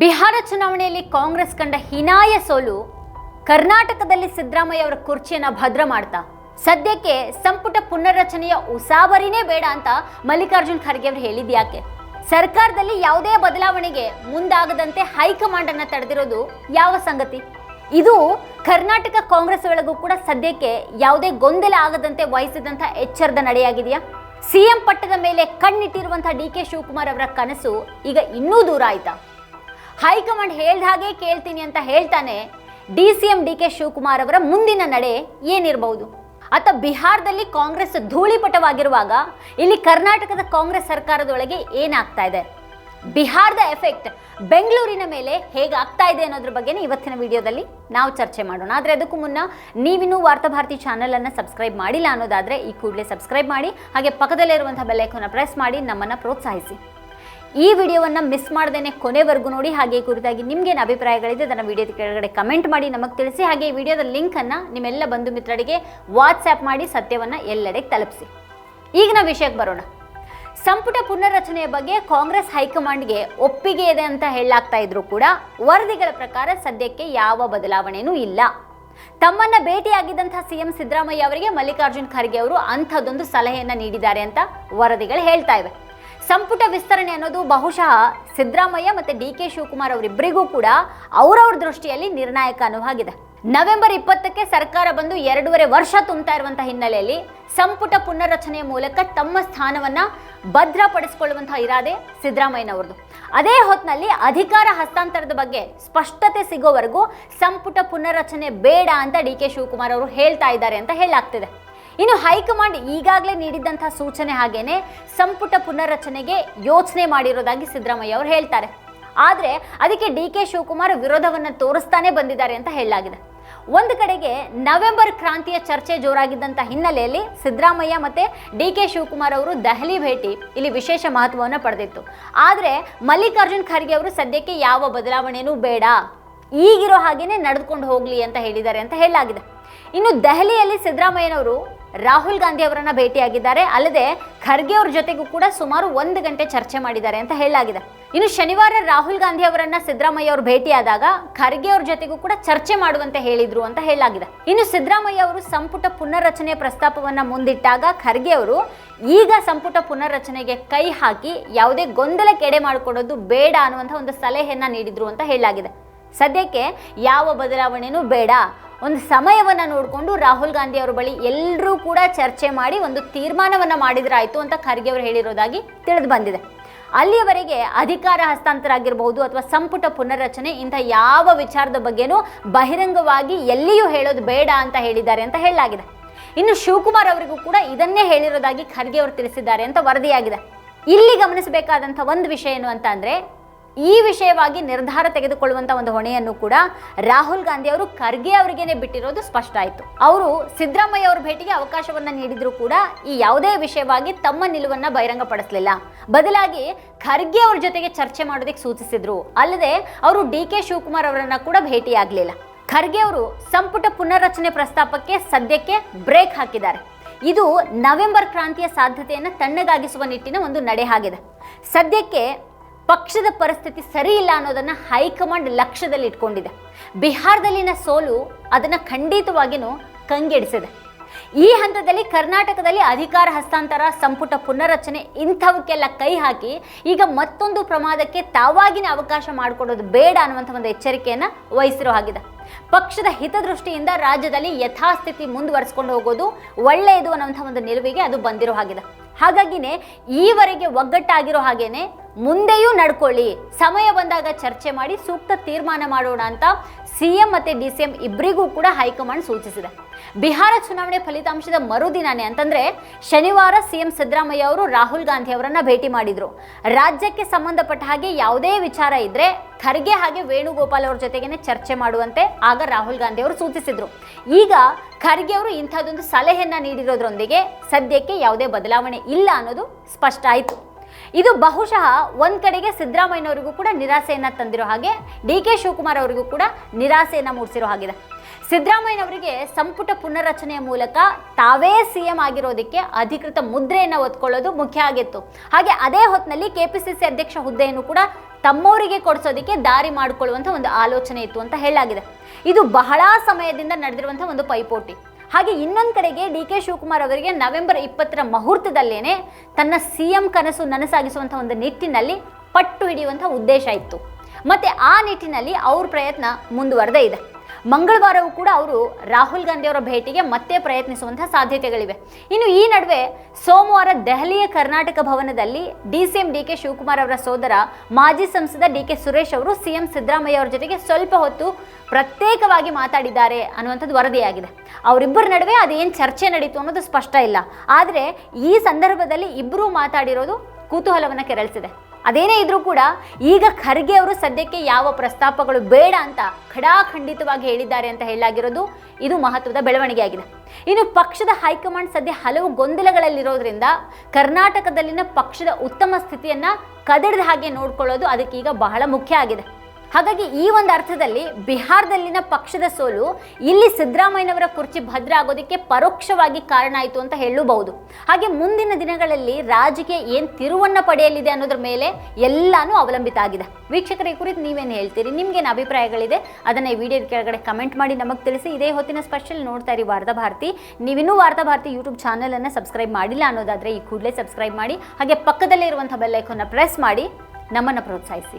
ಬಿಹಾರ ಚುನಾವಣೆಯಲ್ಲಿ ಕಾಂಗ್ರೆಸ್ ಕಂಡ ಹೀನಾಯ ಸೋಲು ಕರ್ನಾಟಕದಲ್ಲಿ ಸಿದ್ದರಾಮಯ್ಯ ಅವರ ಕುರ್ಚಿಯನ್ನು ಭದ್ರ ಮಾಡ್ತಾ. ಸದ್ಯಕ್ಕೆ ಸಂಪುಟ ಪುನರ್ರಚನೆಯ ಉಸಾಬರಿನೇ ಬೇಡ ಅಂತ ಮಲ್ಲಿಕಾರ್ಜುನ್ ಖರ್ಗೆ ಅವರು ಹೇಳಿದ್ಯಾಕೆ ಸರ್ಕಾರದಲ್ಲಿ ಯಾವುದೇ ಬದಲಾವಣೆಗೆ ಮುಂದಾಗದಂತೆ ಹೈಕಮಾಂಡ್ ಅನ್ನ ತಡೆದಿರೋದು ಯಾವ ಸಂಗತಿ? ಇದು ಕರ್ನಾಟಕ ಕಾಂಗ್ರೆಸ್ ಒಳಗೂ ಕೂಡ ಸದ್ಯಕ್ಕೆ ಯಾವುದೇ ಗೊಂದಲ ಆಗದಂತೆ ವಹಿಸಿದಂಥ ಎಚ್ಚರದ ನಡೆಯಾಗಿದೆಯಾ? ಸಿಎಂ ಪಟ್ಟದ ಮೇಲೆ ಕಣ್ಣಿಟ್ಟಿರುವಂತಹ ಡಿ ಕೆ ಶಿವಕುಮಾರ್ ಅವರ ಕನಸು ಈಗ ಇನ್ನೂ ದೂರ ಆಯ್ತಾ? ಹೈಕಮಾಂಡ್ ಹೇಳ್ದ ಹಾಗೆ ಕೇಳ್ತೀನಿ ಅಂತ ಹೇಳ್ತಾನೆ D C M D K Shivakumar ಅವರ ಮುಂದಿನ ನಡೆ ಏನಿರಬಹುದು ಅತ ಬಿಹಾರದಲ್ಲಿ ಕಾಂಗ್ರೆಸ್ ಧೂಳಿಪಟವಾಗಿರುವಾಗ ಇಲ್ಲಿ ಕರ್ನಾಟಕದ ಕಾಂಗ್ರೆಸ್ ಸರ್ಕಾರದೊಳಗೆ ಏನಾಗ್ತಾ ಇದೆ? ಬಿಹಾರದ ಎಫೆಕ್ಟ್ ಬೆಂಗಳೂರಿನ ಮೇಲೆ ಹೇಗಾಗ್ತಾ ಇದೆ ಅನ್ನೋದ್ರ ಬಗ್ಗೆ ಇವತ್ತಿನ ವಿಡಿಯೋದಲ್ಲಿ ನಾವು ಚರ್ಚೆ ಮಾಡೋಣ. ಆದರೆ ಅದಕ್ಕೂ ಮುನ್ನ ನೀವಿನ್ನೂ ವಾರ್ತಾಭಾರತಿ ಚಾನಲನ್ನು ಸಬ್ಸ್ಕ್ರೈಬ್ ಮಾಡಿಲ್ಲ ಅನ್ನೋದಾದರೆ ಈ ಕೂಡಲೇ ಸಬ್ಸ್ಕ್ರೈಬ್ ಮಾಡಿ, ಹಾಗೆ ಪಕ್ಕದಲ್ಲಿರುವಂಥ ಬೆಲ್ಲೈಕನ್ನ ಪ್ರೆಸ್ ಮಾಡಿ ನಮ್ಮನ್ನು ಪ್ರೋತ್ಸಾಹಿಸಿ. ಈ ವಿಡಿಯೋವನ್ನು ಮಿಸ್ ಮಾಡ್ದೇನೆ ಕೊನೆವರೆಗೂ ನೋಡಿ. ಹಾಗೆ ಕುರಿತಾಗಿ ನಿಮ್ಗೇನು ಅಭಿಪ್ರಾಯಗಳಿದೆ, ಅದನ್ನು ವಿಡಿಯೋದ ಕೆಳಗಡೆ ಕಮೆಂಟ್ ಮಾಡಿ ನಮಗೆ ತಿಳಿಸಿ. ಹಾಗೆ ಈ ವಿಡಿಯೋದ ಲಿಂಕನ್ನು ನಿಮ್ಮೆಲ್ಲ ಬಂಧು ಮಿತ್ರರಿಗೆ ವಾಟ್ಸ್ಆ್ಯಪ್ ಮಾಡಿ ಸತ್ಯವನ್ನು ಎಲ್ಲೆಡೆಗೆ ತಲುಪಿಸಿ. ಈಗ ನಾವು ವಿಷಯಕ್ಕೆ ಬರೋಣ. ಸಂಪುಟ ಪುನರ್ರಚನೆಯ ಬಗ್ಗೆ ಕಾಂಗ್ರೆಸ್ ಹೈಕಮಾಂಡ್ಗೆ ಒಪ್ಪಿಗೆ ಇದೆ ಅಂತ ಹೇಳಲಾಗ್ತಾ ಇದ್ರು ಕೂಡ ವರದಿಗಳ ಪ್ರಕಾರ ಸದ್ಯಕ್ಕೆ ಯಾವ ಬದಲಾವಣೆಯೂ ಇಲ್ಲ. ತಮ್ಮನ್ನ ಭೇಟಿಯಾಗಿದ್ದಂತಹ ಸಿಎಂ ಸಿದ್ದರಾಮಯ್ಯ ಅವರಿಗೆ ಮಲ್ಲಿಕಾರ್ಜುನ್ ಖರ್ಗೆ ಅವರು ಅಂಥದ್ದೊಂದು ಸಲಹೆಯನ್ನು ನೀಡಿದ್ದಾರೆ ಅಂತ ವರದಿಗಳು ಹೇಳ್ತಾ ಇವೆ. ಸಂಪುಟ ವಿಸ್ತರಣೆ ಅನ್ನೋದು ಬಹುಶಃ ಸಿದ್ದರಾಮಯ್ಯ ಮತ್ತೆ ಡಿ ಕೆ ಶಿವಕುಮಾರ್ ಅವರಿಬ್ಬರಿಗೂ ಕೂಡ ಅವರವ್ರ ದೃಷ್ಟಿಯಲ್ಲಿ ನಿರ್ಣಾಯಕ ಅನುವಾಗಿದೆ ನವೆಂಬರ್ ಇಪ್ಪತ್ತಕ್ಕೆ ಸರ್ಕಾರ ಬಂದು ಎರಡೂವರೆ ವರ್ಷ ತುಂಬ್ತಾ ಇರುವಂತಹ ಹಿನ್ನೆಲೆಯಲ್ಲಿ ಸಂಪುಟ ಪುನರ್ರಚನೆಯ ಮೂಲಕ ತಮ್ಮ ಸ್ಥಾನವನ್ನ ಭದ್ರಪಡಿಸಿಕೊಳ್ಳುವಂತಹ ಇರಾದೆ ಸಿದ್ದರಾಮಯ್ಯನವರದು ಅದೇ ಹೊತ್ತಿನಲ್ಲಿ ಅಧಿಕಾರ ಹಸ್ತಾಂತರದ ಬಗ್ಗೆ ಸ್ಪಷ್ಟತೆ ಸಿಗೋವರೆಗೂ ಸಂಪುಟ ಪುನರ್ರಚನೆ ಬೇಡ ಅಂತ ಡಿ ಕೆ ಶಿವಕುಮಾರ್ ಅವರು ಹೇಳ್ತಾ ಇದ್ದಾರೆ ಅಂತ ಹೇಳಲಾಗ್ತಿದೆ. ಇನ್ನು ಹೈಕಮಾಂಡ್ ಈಗಾಗಲೇ ನೀಡಿದ್ದಂತಹ ಸೂಚನೆ ಹಾಗೇನೆ ಸಂಪುಟ ಪುನರ್ರಚನೆಗೆ ಯೋಚನೆ ಮಾಡಿರೋದಾಗಿ ಸಿದ್ದರಾಮಯ್ಯ ಅವರು ಹೇಳ್ತಾರೆ. ಆದರೆ ಅದಕ್ಕೆ ಡಿ ಕೆ ಶಿವಕುಮಾರ್ ವಿರೋಧವನ್ನು ತೋರಿಸ್ತಾನೆ ಬಂದಿದ್ದಾರೆ ಅಂತ ಹೇಳಲಾಗಿದೆ. ಒಂದು ಕಡೆಗೆ ನವೆಂಬರ್ ಕ್ರಾಂತಿಯ ಚರ್ಚೆ ಜೋರಾಗಿದ್ದಂಥ ಹಿನ್ನೆಲೆಯಲ್ಲಿ ಸಿದ್ದರಾಮಯ್ಯ ಮತ್ತೆ ಡಿ ಕೆ ಶಿವಕುಮಾರ್ ಅವರು ದೆಹಲಿ ಭೇಟಿ, ಇಲ್ಲಿ ವಿಶೇಷ ಮಹತ್ವವನ್ನು ಪಡೆದಿತ್ತು. ಆದರೆ ಮಲ್ಲಿಕಾರ್ಜುನ್ ಖರ್ಗೆ ಅವರು ಸದ್ಯಕ್ಕೆ ಯಾವ ಬದಲಾವಣೆಯೂ ಬೇಡ, ಈಗಿರೋ ಹಾಗೇನೆ ನಡೆದುಕೊಂಡು ಹೋಗಲಿ ಅಂತ ಹೇಳಿದ್ದಾರೆ ಅಂತ ಹೇಳಲಾಗಿದೆ. ಇನ್ನು ದೆಹಲಿಯಲ್ಲಿ ಸಿದ್ದರಾಮಯ್ಯನವರು ರಾಹುಲ್ ಗಾಂಧಿ ಅವರನ್ನ ಭೇಟಿಯಾಗಿದ್ದಾರೆ. ಅಲ್ಲದೆ ಖರ್ಗೆ ಅವ್ರ ಜೊತೆಗೂ ಕೂಡ ಸುಮಾರು ಒಂದು ಗಂಟೆ ಚರ್ಚೆ ಮಾಡಿದ್ದಾರೆ ಅಂತ ಹೇಳಲಾಗಿದೆ. ಇನ್ನು ಶನಿವಾರ ರಾಹುಲ್ ಗಾಂಧಿ ಅವರನ್ನ ಸಿದ್ದರಾಮಯ್ಯ ಅವರು ಭೇಟಿಯಾದಾಗ ಖರ್ಗೆ ಅವ್ರ ಜೊತೆಗೂ ಕೂಡ ಚರ್ಚೆ ಮಾಡುವಂತೆ ಹೇಳಿದ್ರು ಅಂತ ಹೇಳಲಾಗಿದೆ. ಇನ್ನು ಸಿದ್ದರಾಮಯ್ಯ ಅವರು ಸಂಪುಟ ಪುನರ್ರಚನೆಯ ಪ್ರಸ್ತಾಪವನ್ನ ಮುಂದಿಟ್ಟಾಗ ಖರ್ಗೆ ಅವರು ಈಗ ಸಂಪುಟ ಪುನರ್ರಚನೆಗೆ ಕೈ ಹಾಕಿ ಯಾವುದೇ ಗೊಂದಲಕ್ಕೆ ಎಡೆ ಮಾಡಿಕೊಡೋದು ಬೇಡ ಅನ್ನುವಂಥ ಒಂದು ಸಲಹೆಯನ್ನ ನೀಡಿದ್ರು ಅಂತ ಹೇಳಲಾಗಿದೆ. ಸದ್ಯಕ್ಕೆ ಯಾವ ಬದಲಾವಣೆನೂ ಬೇಡ. ಒಂದು ಸಮಯವನ್ನು ನೋಡಿಕೊಂಡು ರಾಹುಲ್ ಗಾಂಧಿ ಅವರ ಬಳಿ ಎಲ್ಲರೂ ಕೂಡ ಚರ್ಚೆ ಮಾಡಿ ಒಂದು ತೀರ್ಮಾನವನ್ನು ಮಾಡಿದ್ರಾಯ್ತು ಅಂತ ಖರ್ಗೆ ಅವರು ಹೇಳಿರೋದಾಗಿ ತಿಳಿದು ಬಂದಿದೆ. ಅಲ್ಲಿಯವರೆಗೆ ಅಧಿಕಾರ ಹಸ್ತಾಂತರ ಆಗಿರಬಹುದು ಅಥವಾ ಸಂಪುಟ ಪುನರ್ರಚನೆ ಇಂಥ ಯಾವ ವಿಚಾರದ ಬಗ್ಗೆನೂ ಬಹಿರಂಗವಾಗಿ ಎಲ್ಲಿಯೂ ಹೇಳೋದು ಬೇಡ ಅಂತ ಹೇಳಿದ್ದಾರೆ ಅಂತ ಹೇಳಲಾಗಿದೆ. ಇನ್ನು ಶಿವಕುಮಾರ್ ಅವರಿಗೂ ಕೂಡ ಇದನ್ನೇ ಹೇಳಿರೋದಾಗಿ ಖರ್ಗೆ ಅವರು ತಿಳಿಸಿದ್ದಾರೆ ಅಂತ ವರದಿಯಾಗಿದೆ. ಇಲ್ಲಿ ಗಮನಿಸಬೇಕಾದಂಥ ಒಂದು ವಿಷಯ ಏನು ಅಂತ ಅಂದರೆ ಈ ವಿಷಯವಾಗಿ ನಿರ್ಧಾರ ತೆಗೆದುಕೊಳ್ಳುವಂತ ಒಂದು ಹೊಣೆಯನ್ನು ಕೂಡ ರಾಹುಲ್ ಗಾಂಧಿ ಅವರು ಖರ್ಗೆ ಅವರಿಗೇನೆ ಬಿಟ್ಟಿರೋದು ಸ್ಪಷ್ಟ ಆಯಿತು. ಅವರು ಸಿದ್ದರಾಮಯ್ಯ ಅವರ ಭೇಟಿಗೆ ಅವಕಾಶವನ್ನ ನೀಡಿದ್ರು ಕೂಡ ಈ ಯಾವುದೇ ವಿಷಯವಾಗಿ ತಮ್ಮ ನಿಲುವನ್ನ ಬಹಿರಂಗಪಡಿಸಲಿಲ್ಲ. ಬದಲಾಗಿ ಖರ್ಗೆ ಅವ್ರ ಜೊತೆಗೆ ಚರ್ಚೆ ಮಾಡೋದಕ್ಕೆ ಸೂಚಿಸಿದ್ರು. ಅಲ್ಲದೆ ಅವರು ಡಿ ಕೆ ಶಿವಕುಮಾರ್ ಅವರನ್ನ ಕೂಡ ಭೇಟಿಯಾಗಲಿಲ್ಲ. ಖರ್ಗೆ ಅವರು ಸಂಪುಟ ಪುನರ್ರಚನೆ ಪ್ರಸ್ತಾಪಕ್ಕೆ ಸದ್ಯಕ್ಕೆ ಬ್ರೇಕ್ ಹಾಕಿದ್ದಾರೆ. ಇದು ನವೆಂಬರ್ ಕ್ರಾಂತಿಯ ಸಾಧ್ಯತೆಯನ್ನು ತಣ್ಣಗಾಗಿಸುವ ನಿಟ್ಟಿನ ಒಂದು ನಡೆ ಆಗಿದೆ ಸದ್ಯಕ್ಕೆ ಪಕ್ಷದ ಪರಿಸ್ಥಿತಿ ಸರಿ ಇಲ್ಲ ಅನ್ನೋದನ್ನು ಹೈಕಮಾಂಡ್ ಲಕ್ಷ್ಯದಲ್ಲಿ ಇಟ್ಕೊಂಡಿದೆ. ಬಿಹಾರದಲ್ಲಿನ ಸೋಲು ಅದನ್ನು ಖಂಡಿತವಾಗಿಯೂ ಕಂಗೆಡಿಸಿದೆ. ಈ ಹಂತದಲ್ಲಿ ಕರ್ನಾಟಕದಲ್ಲಿ ಅಧಿಕಾರ ಹಸ್ತಾಂತರ, ಸಂಪುಟ ಪುನರ್ರಚನೆ ಇಂಥವಕ್ಕೆಲ್ಲ ಕೈ ಹಾಕಿ ಈಗ ಮತ್ತೊಂದು ಪ್ರಮಾದಕ್ಕೆ ತಾವಾಗಿನ ಅವಕಾಶ ಮಾಡಿಕೊಡೋದು ಬೇಡ ಅನ್ನುವಂಥ ಒಂದು ಎಚ್ಚರಿಕೆಯನ್ನು ವಹಿಸಿರೋ ಹಾಗಿದೆ. ಪಕ್ಷದ ಹಿತದೃಷ್ಟಿಯಿಂದ ರಾಜ್ಯದಲ್ಲಿ ಯಥಾಸ್ಥಿತಿ ಮುಂದುವರಿಸ್ಕೊಂಡು ಹೋಗೋದು ಒಳ್ಳೆಯದು ಅನ್ನುವಂಥ ಒಂದು ನಿಲುವಿಗೆ ಅದು ಬಂದಿರೋ ಹಾಗಿದೆ. ಹಾಗಾಗಿನೇ ಈವರೆಗೆ ಒಗ್ಗಟ್ಟಾಗಿರೋ ಹಾಗೇನೆ ಮುಂದೆಯೂ ನಡ್ಕೊಳ್ಳಿ. ಸಮಯ ಬಂದಾಗ ಚರ್ಚೆ ಮಾಡಿ ಸೂಕ್ತ ತೀರ್ಮಾನ ಮಾಡೋಣ ಅಂತ ಸಿಎಂ ಮತ್ತೆ ಡಿ ಸಿ ಎಂ ಇಬ್ಬರಿಗೂ ಕೂಡ ಹೈಕಮಾಂಡ್ ಸೂಚಿಸಿದೆ. ಬಿಹಾರ ಚುನಾವಣೆ ಫಲಿತಾಂಶದ ಮರುದಿನಾನೇ ಅಂತಂದ್ರೆ ಶನಿವಾರ ಸಿಎಂ ಸಿದ್ದರಾಮಯ್ಯ ಅವರು ರಾಹುಲ್ ಗಾಂಧಿ ಅವರನ್ನ ಭೇಟಿ ಮಾಡಿದ್ರು. ರಾಜ್ಯಕ್ಕೆ ಸಂಬಂಧಪಟ್ಟ ಹಾಗೆ ಯಾವುದೇ ವಿಚಾರ ಇದ್ರೆ ಖರ್ಗೆ ಹಾಗೆ ವೇಣುಗೋಪಾಲ್ ಅವ್ರ ಜೊತೆಗೇನೆ ಚರ್ಚೆ ಮಾಡುವಂತೆ ಆಗ ರಾಹುಲ್ ಗಾಂಧಿ ಅವರು ಸೂಚಿಸಿದ್ರು. ಈಗ ಖರ್ಗೆ ಅವರು ಇಂಥದ್ದೊಂದು ಸಲಹೆಯನ್ನ ನೀಡಿರೋದ್ರೊಂದಿಗೆ ಸದ್ಯಕ್ಕೆ ಯಾವುದೇ ಬದಲಾವಣೆ ಇಲ್ಲ ಅನ್ನೋದು ಸ್ಪಷ್ಟ ಆಯಿತು. ಇದು ಬಹುಶಃ ಒಂದ್ ಕಡೆಗೆ ಸಿದ್ದರಾಮಯ್ಯನವರಿಗೂ ಕೂಡ ನಿರಾಸೆಯನ್ನ ತಂದಿರೋ ಹಾಗೆ ಡಿ ಕೆ ಶಿವಕುಮಾರ್ ಅವರಿಗೂ ಕೂಡ ನಿರಾಸೆಯನ್ನ ಮೂಡಿಸಿರೋ ಹಾಗಿದೆ. ಸಿದ್ದರಾಮಯ್ಯನವರಿಗೆ ಸಂಪುಟ ಪುನರ್ರಚನೆಯ ಮೂಲಕ ತಾವೇ ಸಿ ಎಂ ಆಗಿರೋದಕ್ಕೆ ಅಧಿಕೃತ ಮುದ್ರೆಯನ್ನು ಒತ್ಕೊಳ್ಳೋದು ಮುಖ್ಯ ಆಗಿತ್ತು. ಹಾಗೆ ಅದೇ ಹೊತ್ತಿನಲ್ಲಿ ಕೆ ಪಿ ಸಿ ಸಿ ಅಧ್ಯಕ್ಷ ಹುದ್ದೆಯನ್ನು ಕೂಡ ತಮ್ಮವರಿಗೆ ಕೊಡಿಸೋದಕ್ಕೆ ದಾರಿ ಮಾಡಿಕೊಳ್ಳುವಂಥ ಒಂದು ಆಲೋಚನೆ ಇತ್ತು ಅಂತ ಹೇಳಲಾಗಿದೆ. ಇದು ಬಹಳ ಸಮಯದಿಂದ ನಡೆದಿರುವಂಥ ಒಂದು ಪೈಪೋಟಿ. ಹಾಗೆ ಇನ್ನೊಂದು ಕಡೆಗೆ ಡಿ ಕೆ ಶಿವಕುಮಾರ್ ಅವರಿಗೆ ನವೆಂಬರ್ ಇಪ್ಪತ್ತರ ಮುಹೂರ್ತದಲ್ಲೇನೆ ತನ್ನ ಸಿ ಎಂ ಕನಸು ನನಸಾಗಿಸುವಂಥ ಒಂದು ನಿಟ್ಟಿನಲ್ಲಿ ಪಟ್ಟು ಹಿಡಿಯುವಂಥ ಉದ್ದೇಶ ಇತ್ತು. ಮತ್ತೆ ಆ ನಿಟ್ಟಿನಲ್ಲಿ ಅವ್ರ ಪ್ರಯತ್ನ ಮುಂದುವರೆದೇ ಇದೆ. ಮಂಗಳವಾರವೂ ಕೂಡ ಅವರು ರಾಹುಲ್ ಗಾಂಧಿ ಅವರ ಭೇಟಿಗೆ ಮತ್ತೆ ಪ್ರಯತ್ನಿಸುವಂತಹ ಸಾಧ್ಯತೆಗಳಿವೆ. ಇನ್ನು ಈ ನಡುವೆ ಸೋಮವಾರ ದೆಹಲಿಯ ಕರ್ನಾಟಕ ಭವನದಲ್ಲಿ D C M D K Shivakumar ಅವರ ಸೋದರ ಮಾಜಿ ಸಂಸದ ಡಿ ಕೆ ಸುರೇಶ್ ಅವರು ಸಿಎಂ ಸಿದ್ದರಾಮಯ್ಯ ಅವರ ಜೊತೆಗೆ ಸ್ವಲ್ಪ ಹೊತ್ತು ಪ್ರತ್ಯೇಕವಾಗಿ ಮಾತಾಡಿದ್ದಾರೆ ಅನ್ನುವಂಥದ್ದು ವರದಿಯಾಗಿದೆ. ಅವರಿಬ್ಬರ ನಡುವೆ ಅದೇನು ಚರ್ಚೆ ನಡೀತು ಅನ್ನೋದು ಸ್ಪಷ್ಟ ಇಲ್ಲ. ಆದರೆ ಈ ಸಂದರ್ಭದಲ್ಲಿ ಇಬ್ಬರೂ ಮಾತಾಡಿರೋದು ಕುತೂಹಲವನ್ನು ಕೆರಳಿಸಿದೆ. ಅದೇನೇ ಇದ್ರೂ ಕೂಡ ಈಗ ಖರ್ಗೆ ಅವರು ಸದ್ಯಕ್ಕೆ ಯಾವ ಪ್ರಸ್ತಾಪಗಳು ಬೇಡ ಅಂತ ಖಡಾಖಂಡಿತವಾಗಿ ಹೇಳಿದ್ದಾರೆ ಅಂತ ಹೇಳಲಾಗಿರೋದು ಇದು ಮಹತ್ವದ ಬೆಳವಣಿಗೆ ಆಗಿದೆ ಇನ್ನು ಪಕ್ಷದ ಹೈಕಮಾಂಡ್ ಸದ್ಯ ಹಲವು ಗೊಂದಲಗಳಲ್ಲಿರೋದ್ರಿಂದ ಕರ್ನಾಟಕದಲ್ಲಿನ ಪಕ್ಷದ ಉತ್ತಮ ಸ್ಥಿತಿಯನ್ನ ಕದಡಿದ ಹಾಗೆ ನೋಡ್ಕೊಳ್ಳೋದು ಅದಕ್ಕೀಗ ಬಹಳ ಮುಖ್ಯ ಆಗಿದೆ. ಹಾಗಾಗಿ ಈ ಒಂದು ಅರ್ಥದಲ್ಲಿ ಬಿಹಾರದಲ್ಲಿನ ಪಕ್ಷದ ಸೋಲು ಇಲ್ಲಿ ಸಿದ್ದರಾಮಯ್ಯನವರ ಕುರ್ಚಿ ಭದ್ರ ಆಗೋದಕ್ಕೆ ಪರೋಕ್ಷವಾಗಿ ಕಾರಣ ಆಯಿತು ಅಂತ ಹೇಳಬಹುದು. ಹಾಗೆ ಮುಂದಿನ ದಿನಗಳಲ್ಲಿ ರಾಜಕೀಯ ಏನು ತಿರುವನ್ನ ಪಡೆಯಲಿದೆ ಅನ್ನೋದ್ರ ಮೇಲೆ ಎಲ್ಲಾನು ಅವಲಂಬಿತ ಆಗಿದೆ. ವೀಕ್ಷಕರ ಕುರಿತು ನೀವೇನು ಹೇಳ್ತೀರಿ? ನಿಮ್ಗೇನು ಅಭಿಪ್ರಾಯಗಳಿದೆ? ಅದನ್ನು ಈ ವಿಡಿಯೋ ಕೆಳಗಡೆ ಕಮೆಂಟ್ ಮಾಡಿ ನಮಗೆ ತಿಳಿಸಿ. ಇದೇ ಹೊತ್ತಿನ ಸ್ಪೆಷಲ್ ನೋಡ್ತಾ ಇರಿ ವಾರ್ತಾ ಭಾರತಿ. ನೀವಿನ್ನೂ ವಾರ್ತಾ ಭಾರತಿ ಯೂಟ್ಯೂಬ್ ಚಾನಲನ್ನು ಸಬ್ಸ್ಕ್ರೈಬ್ ಮಾಡಿಲ್ಲ ಅನ್ನೋದಾದ್ರೆ ಈ ಕೂಡಲೇ ಸಬ್ಸ್ಕ್ರೈಬ್ ಮಾಡಿ. ಹಾಗೆ ಪಕ್ಕದಲ್ಲೇ ಇರುವಂಥ ಬೆಲ್ ಐಕಾನ್ನ ಪ್ರೆಸ್ ಮಾಡಿ ನಮ್ಮನ್ನು ಪ್ರೋತ್ಸಾಹಿಸಿ.